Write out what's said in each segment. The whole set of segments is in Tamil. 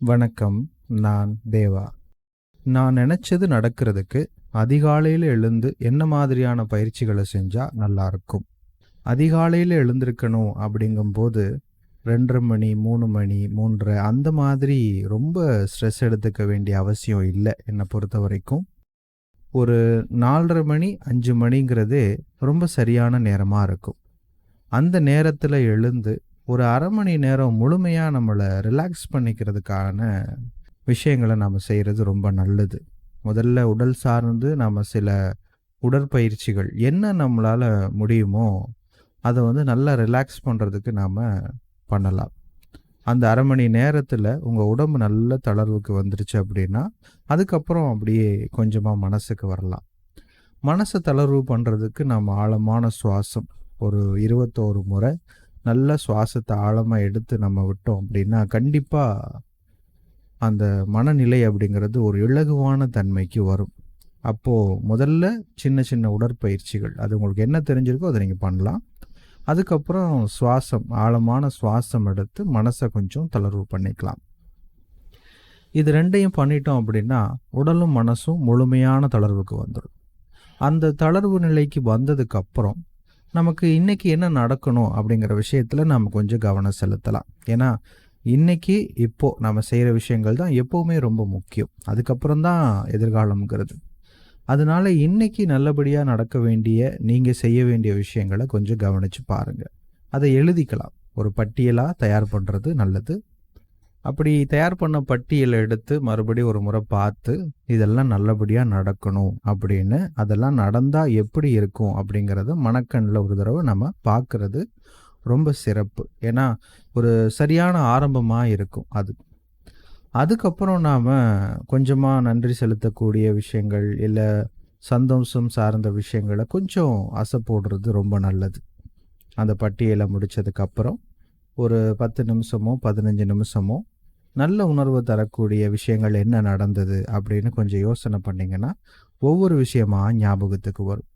வணக்கம் நான் தேவா. நான் நினச்சது நடக்கிறதுக்கு அதிகாலையில் எழுந்து என்ன மாதிரியான பயிற்சிகளை செஞ்சால் நல்லா இருக்கும்? அதிகாலையில் எழுந்திருக்கணும் அப்படிங்கும்போது ரெண்டரை மணி மூணு மணி மூன்றரை அந்த மாதிரி ரொம்ப ஸ்ட்ரெஸ் எடுத்துக்க வேண்டிய அவசியம் இல்லை என்னை பொறுத்த வரைக்கும். ஒரு நாலரை மணி அஞ்சு மணிங்கிறதே ரொம்ப சரியான நேரமாக இருக்கும். அந்த நேரத்தில் எழுந்து ஒரு அரை மணி நேரம் முழுமையாக நம்மளை ரிலாக்ஸ் பண்ணிக்கிறதுக்கான விஷயங்களை நாம் செய்கிறது ரொம்ப நல்லது. முதல்ல உடல் சார்ந்து நாம் சில உடற்பயிற்சிகள் என்ன நம்மளால் முடியுமோ அதை வந்து நல்லா ரிலாக்ஸ் பண்ணுறதுக்கு நாம் பண்ணலாம். அந்த அரை மணி நேரத்தில் உங்கள் உடம்பு நல்ல தளர்வுக்கு வந்துருச்சு அப்படின்னா அதுக்கப்புறம் அப்படியே கொஞ்சமாக மனசுக்கு வரலாம். மனசை தளர்வு பண்ணுறதுக்கு நம்ம ஆழமான சுவாசம் ஒரு இருபத்தோரு முறை நல்ல சுவாசத்தை ஆழமாக எடுத்து நம்ம விட்டோம் அப்படின்னா கண்டிப்பாக அந்த மனநிலை அப்படிங்கிறது ஒரு இலகுவான தன்மைக்கு வரும். அப்போது முதல்ல சின்ன சின்ன உடற்பயிற்சிகள் அது உங்களுக்கு என்ன தெரிஞ்சிருக்கோ அதை நீங்கள் பண்ணலாம். அதுக்கப்புறம் சுவாசம் ஆழமான சுவாசம் எடுத்து மனசை கொஞ்சம் தளர்வு பண்ணிக்கலாம். இது ரெண்டையும் பண்ணிட்டோம் அப்படின்னா உடலும் மனசும் முழுமையான தளர்வுக்கு வந்துடும். அந்த தளர்வு நிலைக்கு வந்ததுக்கப்புறம் நமக்கு இன்னைக்கு என்ன நடக்கணும் அப்படிங்கிற விஷயத்தில் நம்ம கொஞ்சம் கவனம் செலுத்தலாம். ஏன்னா இன்னைக்கு இப்போ நம்ம செய்கிற விஷயங்கள் தான் எப்போவுமே ரொம்ப முக்கியம். அதுக்கப்புறம் தான் எதிர்காலம்ங்கிறது. அதனால இன்னைக்கு நல்லபடியாக நடக்க வேண்டிய நீங்கள் செய்ய வேண்டிய விஷயங்களை கொஞ்சம் கவனித்து பாருங்கள் அதை எழுதிக்கலாம். ஒரு பட்டியலாக தயார் பண்ணுறது நல்லது. அப்படி தயார் பண்ண பட்டியலை எடுத்து மறுபடியும் ஒரு முறை பார்த்து இதெல்லாம் நல்லபடியாக நடக்கணும் அப்படின்னு அதெல்லாம் நடந்தால் எப்படி இருக்கும்? அப்படிங்கிறத மனக்கண்ணில் ஒரு தடவை நம்ம பார்க்கறது ரொம்ப சிறப்பு. ஏன்னா ஒரு சரியான ஆரம்பமாக இருக்கும் அது. அதுக்கப்புறம் நாம் கொஞ்சமாக நன்றி செலுத்தக்கூடிய விஷயங்கள் இல்லை சந்தோஷம் சார்ந்த விஷயங்களை கொஞ்சம் அசை போடுறது ரொம்ப நல்லது. அந்த பட்டியலை முடித்ததுக்கப்புறம் ஒரு பத்து நிமிஷமோ பதினஞ்சு நிமிஷமோ நல்ல உணர்வு தரக்கூடிய விஷயங்கள் என்ன நடந்தது அப்படின்னு கொஞ்சம் யோசனை பண்ணிங்கன்னா ஒவ்வொரு விஷயமா ஞாபகத்துக்கு வரும்.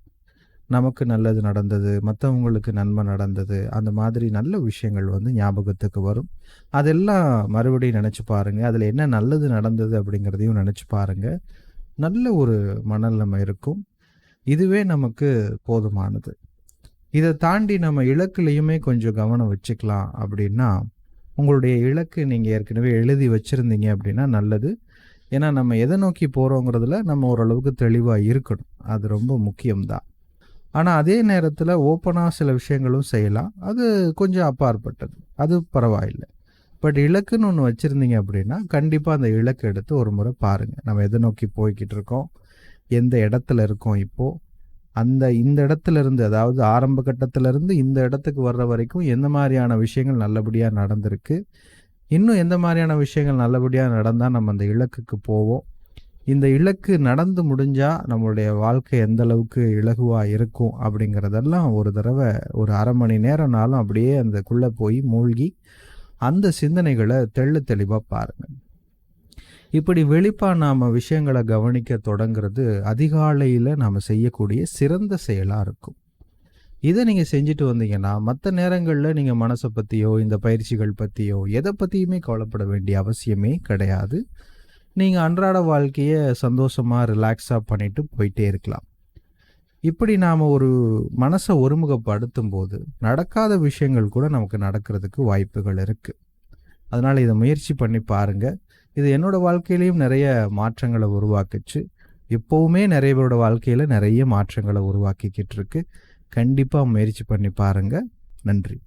நமக்கு நல்லது நடந்தது மற்றவங்களுக்கு நன்மை நடந்தது அந்த மாதிரி நல்ல விஷயங்கள் வந்து ஞாபகத்துக்கு வரும். அதெல்லாம் மறுபடியும் நினச்சி பாருங்கள் அதில் என்ன நல்லது நடந்தது அப்படிங்கிறதையும் நினச்சி பாருங்கள் நல்ல ஒரு மனநிலைமை இருக்கும். இதுவே நமக்கு போதுமானது. இதை தாண்டி நம்ம இலக்குலையுமே கொஞ்சம் கவனம் வச்சுக்கலாம் அப்படின்னா உங்களுடைய இலக்கு நீங்கள் ஏற்கனவே எழுதி வச்சுருந்தீங்க அப்படின்னா நல்லது. ஏன்னா நம்ம எதை நோக்கி போகிறோங்கிறதுல நம்ம ஓரளவுக்கு தெளிவாக இருக்கணும். அது ரொம்ப முக்கியம்தான். ஆனால் அதே நேரத்தில் ஓப்பனாக சில விஷயங்களும் செய்யலாம். அது கொஞ்சம் அப்பாற்பட்டது. அது பரவாயில்லை. பட் இலக்குன்னு ஒன்று வச்சுருந்தீங்க அப்படின்னா கண்டிப்பாக அந்த இலக்கு எடுத்து ஒரு முறை பாருங்கள் நம்ம எதை நோக்கி போய்கிட்டு இருக்கோம்? எந்த இடத்துல இருக்கோம் இப்போது அந்த இந்த இடத்துலேருந்து அதாவது ஆரம்ப கட்டத்திலேருந்து இந்த இடத்துக்கு வர்ற வரைக்கும் எந்த மாதிரியான விஷயங்கள் நல்லபடியாக நடந்திருக்கு? இன்னும் எந்த மாதிரியான விஷயங்கள் நல்லபடியாக நடந்தால் நம்ம அந்த இலக்குக்கு போவோம்? இந்த இலக்கு நடந்து முடிஞ்சால் நம்மளுடைய வாழ்க்கை எந்த அளவுக்கு இலகுவாக இருக்கும் அப்படிங்கிறதெல்லாம் ஒரு தடவை ஒரு அரை மணி நேரம்னாலும் அப்படியே அந்த குள்ளே போய் மூழ்கி அந்த சிந்தனைகளை தெள்ள தெளிவாக பாருங்கள் இப்படி வெளிப்பாக நாம் விஷயங்களை கவனிக்க தொடங்குறது அதிகாலையில் நாம் செய்யக்கூடிய சிறந்த செயலாக இருக்கும். இதை நீங்கள் செஞ்சுட்டு வந்தீங்கன்னா மற்ற நேரங்களில் நீங்கள் மனசை பற்றியோ இந்த பயிற்சிகள் பற்றியோ எதை பற்றியுமே கவலைப்பட வேண்டிய அவசியமே கிடையாது. நீங்கள் அன்றாட வாழ்க்கையை சந்தோஷமாக ரிலாக்ஸாக பண்ணிட்டு போயிட்டே இருக்கலாம். இப்படி நாம் ஒரு மனசை ஒருமுகப்படுத்தும் போது நடக்காத விஷயங்கள் கூட நமக்கு நடக்கிறதுக்கு வாய்ப்புகள் இருக்குது அதனால் இதை முயற்சி பண்ணி பாருங்கள் இது என்னோட வாழ்க்கையிலையும் நிறைய மாற்றங்களை உருவாக்குச்சு. இப்போவுமே நிறைய பேரோட வாழ்க்கையில் நிறைய மாற்றங்களை உருவாக்கிக்கிட்டு இருக்கு. கண்டிப்பாக முயற்சி பண்ணி பாருங்கள் நன்றி.